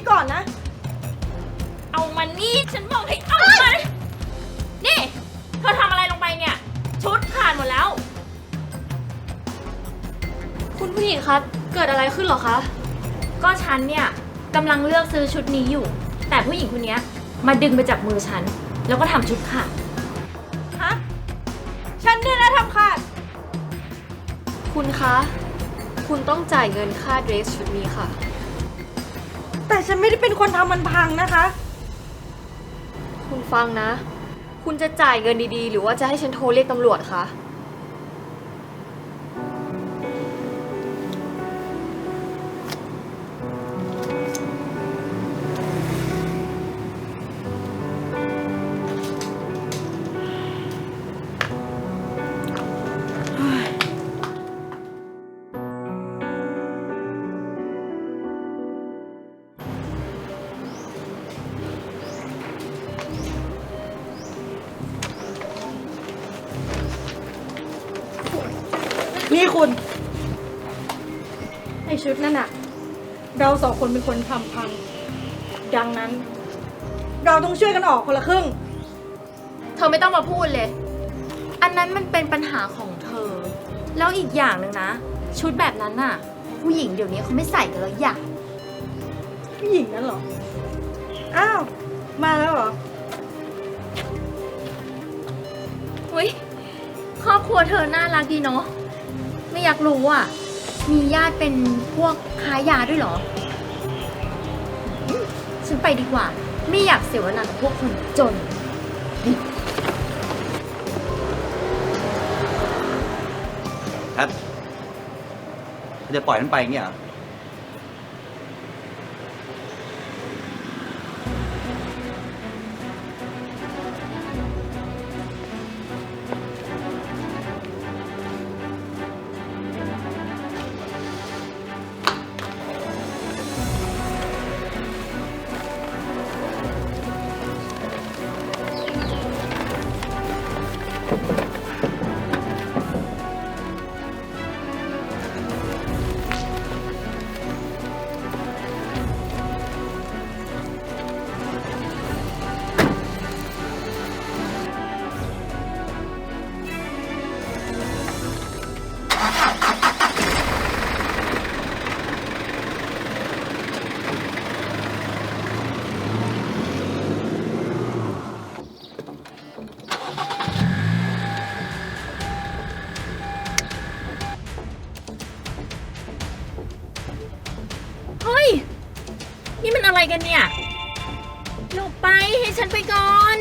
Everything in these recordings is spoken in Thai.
นมาเลือกชุดนี้ก่อนนะ เอามานี่ฉันบอกให้เอามานี่ เธอทำอะไรลงไปเนี่ย ชุดขาดหมดแล้ว คุณผู้หญิงคะ เกิดอะไรขึ้นเหรอคะ ก็ฉันเนี่ยกำลังเลือกซื้อชุดนี้อยู่ แต่ผู้หญิงคนเนี้ยมาดึงไปจากมือฉัน แล้วก็ทำชุดขาด ฮะ ฉันเนี่ยนะทำขาด คุณคะ คุณต้องจ่ายเงินค่าเดรสชุดนี้ค่ะ แต่ฉันไม่ได้เป็นคนทำมันพังนะคะ คุณฟังนะ คุณจะจ่ายเงินดีๆ หรือว่าจะให้ฉันโทรเรียกตำรวจคะ คุณ ไอชุดนั่นอะเราสองคนเป็นคนทำพัง ดังนั้น เราต้องช่วยกันออกคนละครึ่ง เธอไม่ต้องมาพูดเลย อันนั้นมันเป็นปัญหาของเธอ แล้วอีกอย่างหนึ่งนะ ชุดแบบนั้นน่ะ ผู้หญิงเดี๋ยวนี้เขาไม่ใส่กันแล้วอย่าผู้หญิงนั่นเหรอ อ้าว มาแล้วเหรอเฮ้ยครอบครัวเธอน่ารักดีเนาะ ไม่อยากรู้อะ มีญาติเป็นพวกค้ายาด้วยเหรออืมฉันไปดีกว่า ไม่อยากเสียเวลากับพวกคนจน แพทจะปล่อยมันไปอย่างเงี้ยเหรอ อะไรกันเนี่ยหลบไปให้ฉันไปก่อน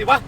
สิวะ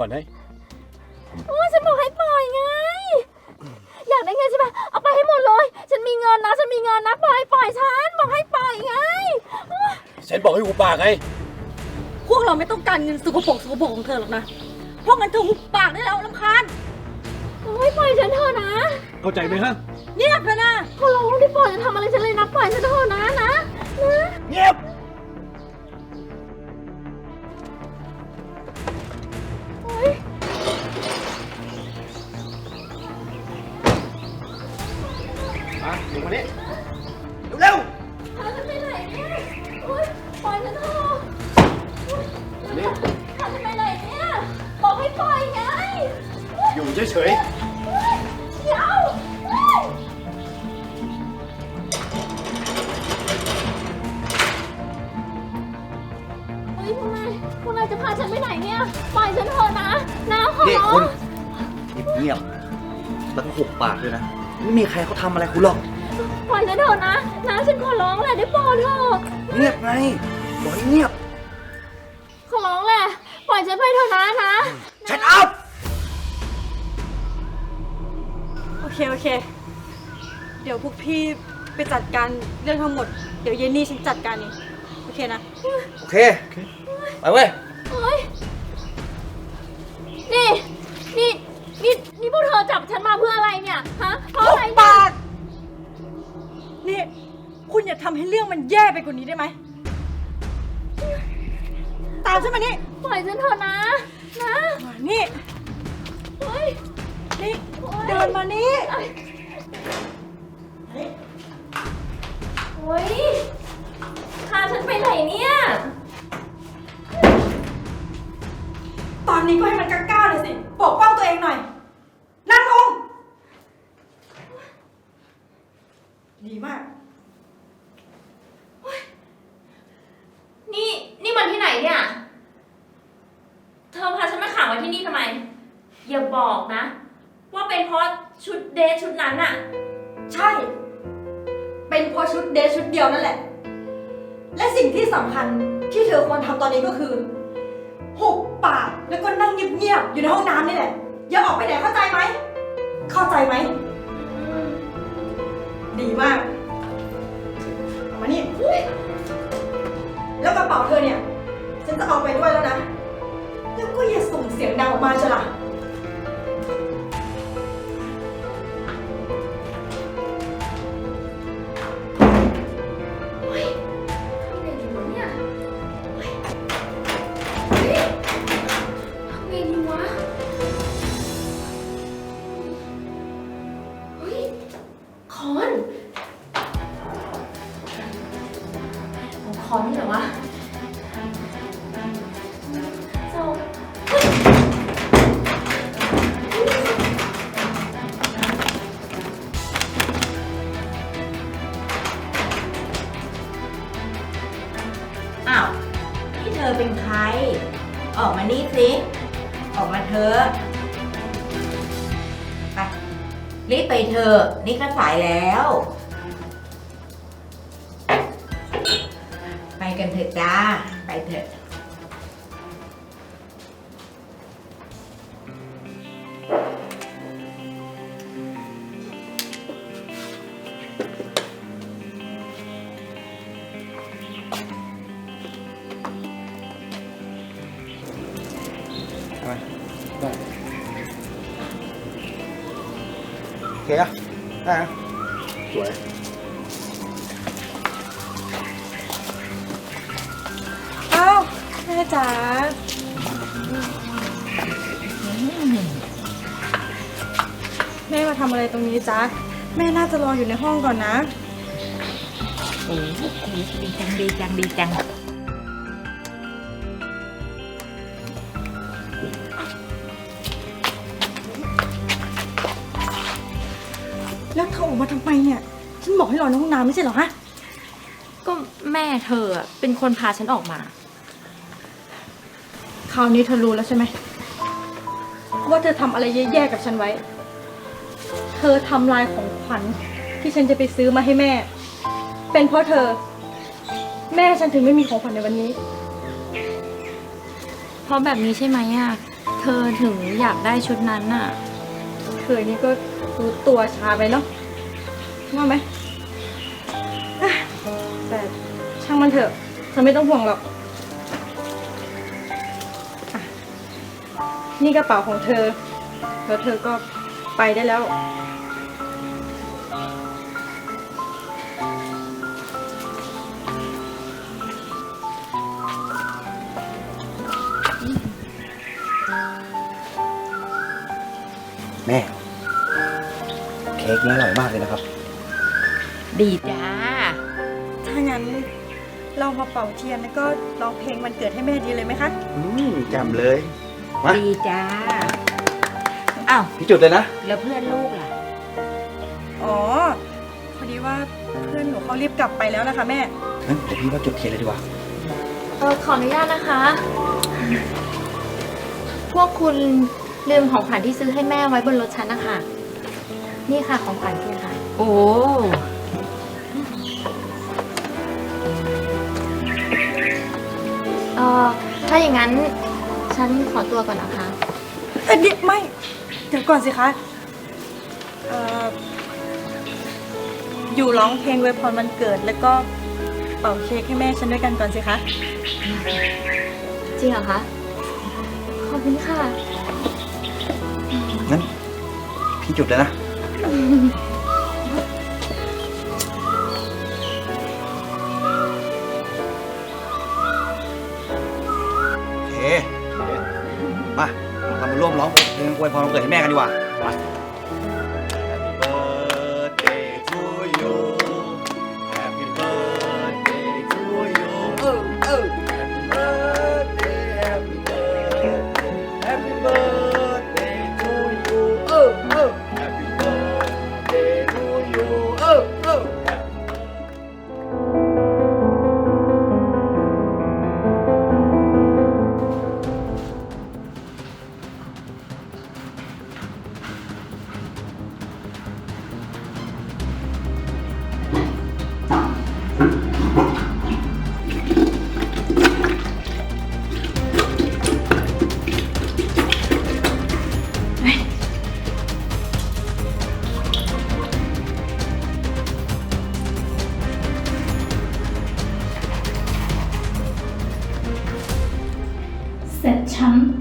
ก่อนนะโอ้ยฉันบอกให้ปล่อยไง อยากได้เงินใช่ไหมเอาไปให้หมดเลย ฉันมีเงินนะ ฉันมีเงินนะ ปล่อยปล่อยฉัน บอกให้ปล่อยไงโอ๊ยเซนบอกให้หุบปากไง พวกเราไม่ต้องการเงินสกปรกสกปรกของเธอหรอกนะ พวกมันถูกหุบปากได้แล้วลำคาญโอ้ยปล่อยฉันเถอะนะ เข้าใจไหมฮะ เงียบเถอะนะขอร้องที่ปล่อยจะทำอะไรฉันเลยนะ ปล่อยฉันเถอะนะนะนะ เงียบ วกนายพวกนายจะพาฉันไปไหนเนี่ย ปล่อยฉันเถอะนะ นะขอนี่ร้อคุงณเงียบๆแล้วก็หุบปากด้วยนะ ไม่มีใครเขาทำอะไรคุณหรอกปล่อยฉันเถอะนะ นะฉันขอร้องแหละได้โปรดเถอะเงียบไงบอกให้เงียบขอร้องแหละ ปล่อยฉันไปเถอะนะนะ ชัดอัพโอเค โอเค เดี๋ยวพวกพี่ไปจัดการเรื่องทั้งหมด เดี๋ยวเย็นนี่ฉันจัดการเอง โอเคนะ โอเค ไปเว้ยเฮ้ย นี่ นี่ นี่ นี่พวกเธอจับฉันมาเพื่ออะไรเนี่ย ฮะ เพราะหุอะไรบเนี่ย ปากนี่ คุณอย่าทำให้เรื่องมันแย่ไปกว่านี้ได้ไหม ตามฉันมานี่ปล่อยฉันเถอะนะ นะ มานี่ เฮ้ย นี่ โอ๊ย เดินมานี่ โอ๊ยพาฉันไปไหนเนี่ย ตอนนี้ก็ให้มันกล้าๆเลยสิ ปกป้องตัวเองหน่อย นั่งลง ดีมาก นี่นี่มันที่ไหนเนี่ย เธอพาฉันมาขังไว้ที่นี่ทำไม อย่าบอกนะ ว่าเป็นเพราะชุดเดทชุดนั้นอะใช่ เป็นเพราะชุดเดทชุดเดียวนั่นแหละ และสิ่งที่สำคัญที่เธอควรทำตอนนี้ก็คือ หุบปากแล้วก็นั่งเงียบๆอยู่ในห้องน้ำนี่แหละ อย่าออกไปไหนเข้าใจไหม เข้าใจไหม ดีมากเอามานี่แล้วกระเป๋าเธอเนี่ย ฉันจะเอาไปด้วยแล้วนะ แล้วก็อย่าส่งเสียงดังออกมาเชียวล่ะ กันเถอะจ้า ไปเถอะ แม่มาทำอะไรตรงนี้จ๊ะ แม่น่าจะรออยู่ในห้องก่อนนะ โอ้ดีจังดีจังดีจัง แล้วเธอออกมาทำไมเนี่ย ฉันบอกให้รอในห้องน้ำไม่ใช่เหรอฮะ ก็แม่เธออะเป็นคนพาฉันออกมา คราวนี้เธอรู้แล้วใช่ไหมว่าเธอทำอะไรแย่ๆกับฉันไว้ เธอทำลายของขวัญที่ฉันจะไปซื้อมาให้แม่ เป็นเพราะเธอ แม่ฉันถึงไม่มีของขวัญในวันนี้ เพราะแบบนี้ใช่ไหมอะ เธอถึงอยากได้ชุดนั้นอะ เธอนี่ก็รู้ตัวช้าไปเนาะว่าไหมอะแต่ช่างมันเถอะเธอไม่ต้องห่วงหรอกอะนี่กระเป๋าของเธอ แล้วเธอก็ไปได้แล้ว นี้อร่อยมากเลยนะครับ ดีจ้า ถ้างั้นเรามาเป่าเทียนแล้วก็ร้องเพลงวันเกิดให้แม่ดีเลยไหมคะ อืมแจ่มเลย มา ดีจ้า อ้าว พี่จุดเลยนะ แล้วเพื่อนลูกล่ะ อ๋อ พอดีว่าเพื่อนหนูเขารีบกลับไปแล้วนะคะแม่ งั้นเดี๋ยวพี่ว่าจุดเทียนเลยดีกว่า เออขออนุญาตนะคะ พวกคุณลืมของขวัญที่ซื้อให้แม่ไว้บนรถฉันนะคะ นี่ค่ะของขวัญคุณค่ะ โอ้เออถ้าอย่างนั้นฉันขอตัวก่อนนะคะ เอ้ยเดี๋ยวไม่ เดี๋ยวก่อนสิคะเอ่ออยู่ร้องเพลงอวยพรวันเกิด แล้วก็เป่าเค้กให้แม่ฉันด้วยกันก่อนสิคะ จริงเหรอคะ ขอบคุณค่ะ งั้น พี่จุดเลยนะ โอเคมาเรามาร่วมร้องเพลงอวยพรวันเกิดให้แม่กันดีกว่า เ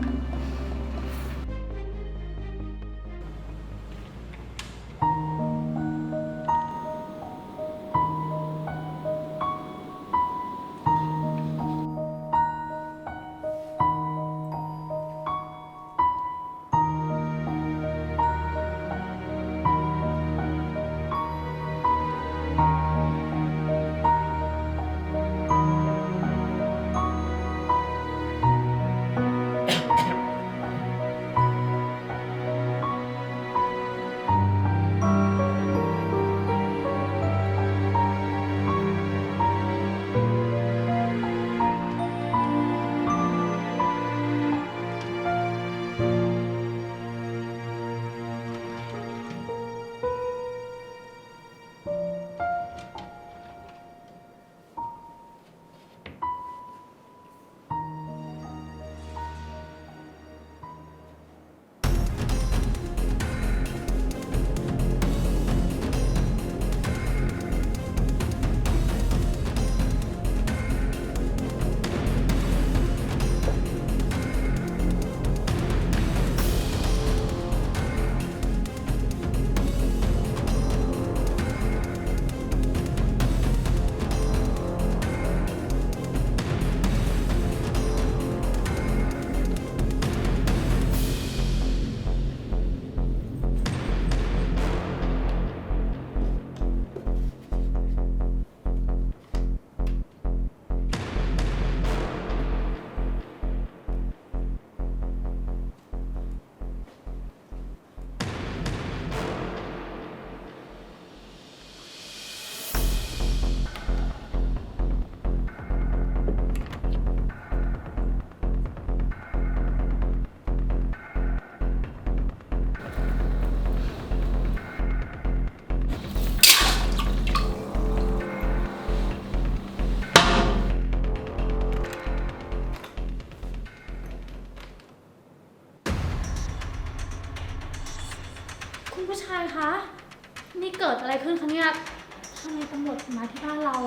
มตำรวจมาที่บ้านเรา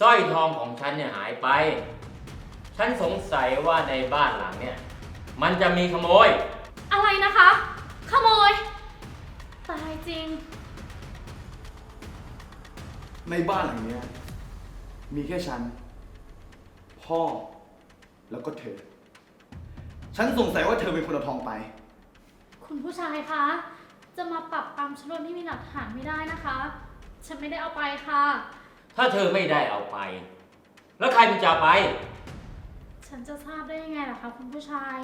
สร้อยทองของฉันเนี่ยหายไป ฉันสงสัยว่าในบ้านหลังเนี่ย มันจะมีขโมย อะไรนะคะ ขโมย ตายจริง ในบ้านหลังเนี้ยมีแค่ฉัน พ่อแล้วก็เธอ ฉันสงสัยว่าเธอเป็นคนเอาทองไป คุณผู้ชายคะ จะมาปรับปรามฉันโดยไม่มีหลักฐานไม่ได้นะคะ ฉันไม่ได้เอาไปค่ะ ถ้าเธอไม่ได้เอาไป แล้วใครมันจะเอาไป ฉันจะทราบได้ยังไงล่ะคะคุณผู้ชาย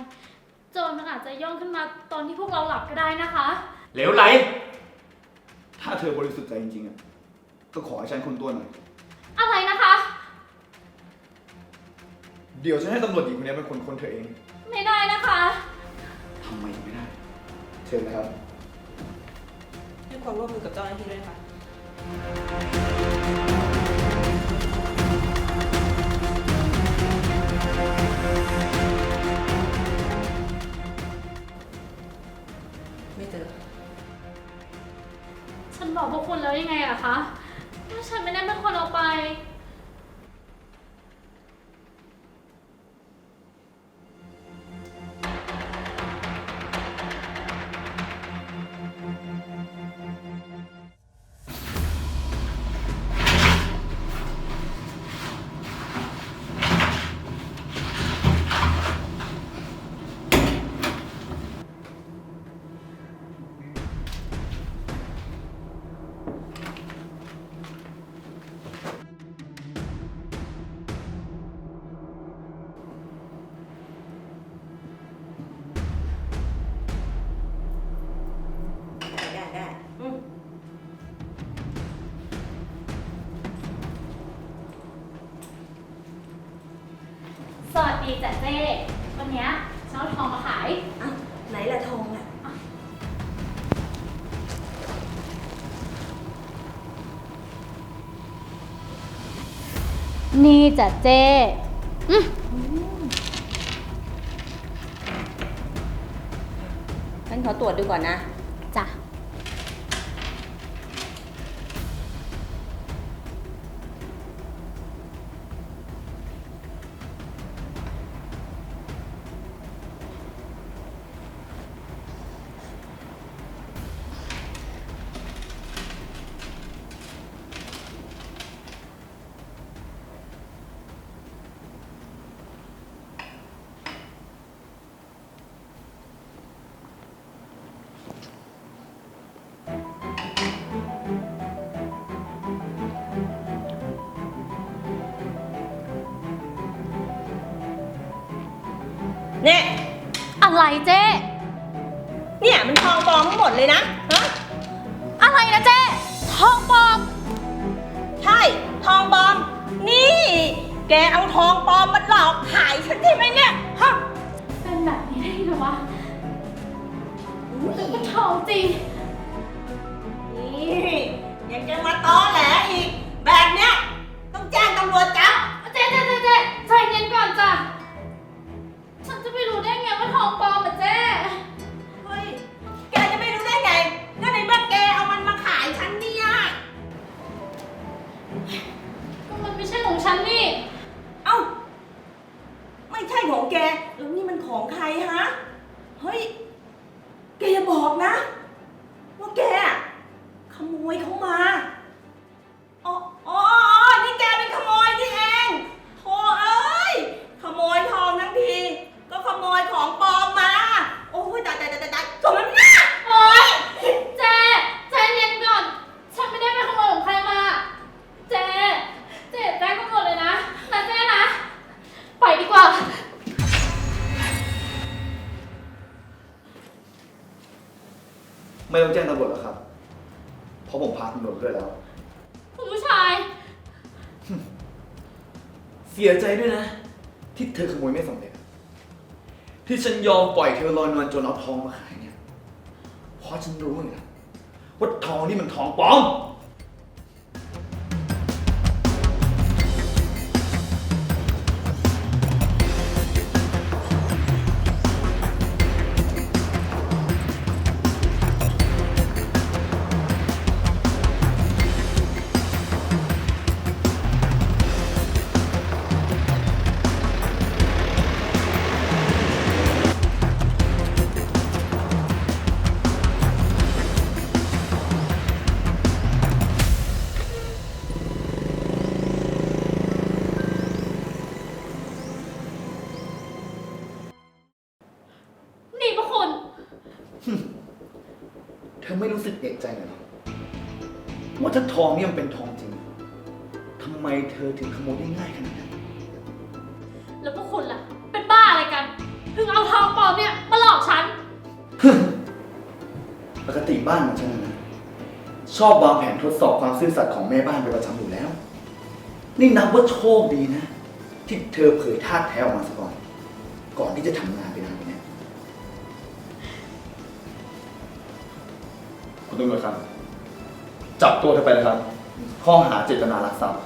โจรมันอาจจะย่องขึ้นมาตอนที่พวกเราหลับก็ได้นะคะ เหลวไหล ถ้าเธอบริสุทธิ์ใจจริงๆอะก็ขอให้ฉันคนตัวหน่อย อะไรนะคะ เดี๋ยวฉันให้ตำรวจหญิงคนนี้เป็นคนค้นเธอเอง ไม่ได้นะคะ ทำไมไม่ได้ เชิญนะครับ ให้ความร่วมมือกับเจ้าหน้าที่ด้วยค่ะ ไม่เจอ ฉันบอกพวกคุณแล้วยังไงอะคะว่าฉันไม่ได้เป็นคนเอาไป นี่จ้ะเจ้ฉันขอตรวจดูก่อนนะ จ้ะ อะไรเจ๊ เนี่ยมันทองปลอมทั้งหมดเลยนะฮะอะไรนะเจ๊ทองปลอม ใช่ ทองปลอม นี่ แกเอาทองปลอมมาหลอกขายฉันใช่ไหมเนี่ยฮะเป็นแบบนี้ได้เหรอวะแต่ก็ทองจริงนี่ยังจะมาตอ ยใจด้วยนะ ที่เธอขโมยไม่สำเร็จ ที่ฉันยอมปล่อยเธอลอยนวลจนเอาทองมาขายเนี่ย เพราะฉันรู้ไงล่ะว่าทองนี่มันทองปลอม เอกใจเลยเหรอว่าถ้าทองเนี่ยมันเป็นทองจริงทำไมเธอถึงขโมยได้ง่ายขนาดนั้นแล้วพวกคุณล่ะ เป็นบ้าอะไรกัน ถึงเอาทองปลอมเนี่ยมาหลอกฉัน ปกติบ้านของฉันนะนะชอบวางแผนทดสอบความซื่อสัตย์ของแม่บ้านเป็นประจำอยู่แล้ว นี่นับว่าโชคดีนะ ที่เธอเผยท่าตุแท้ออกมาซะก่อน ก่อนที่จะทำงานไปนานกว่านี้ คุณตำรวจครับ จับตัวเธอไปเลยครับ ข้อหาเจตนารักทรัพย์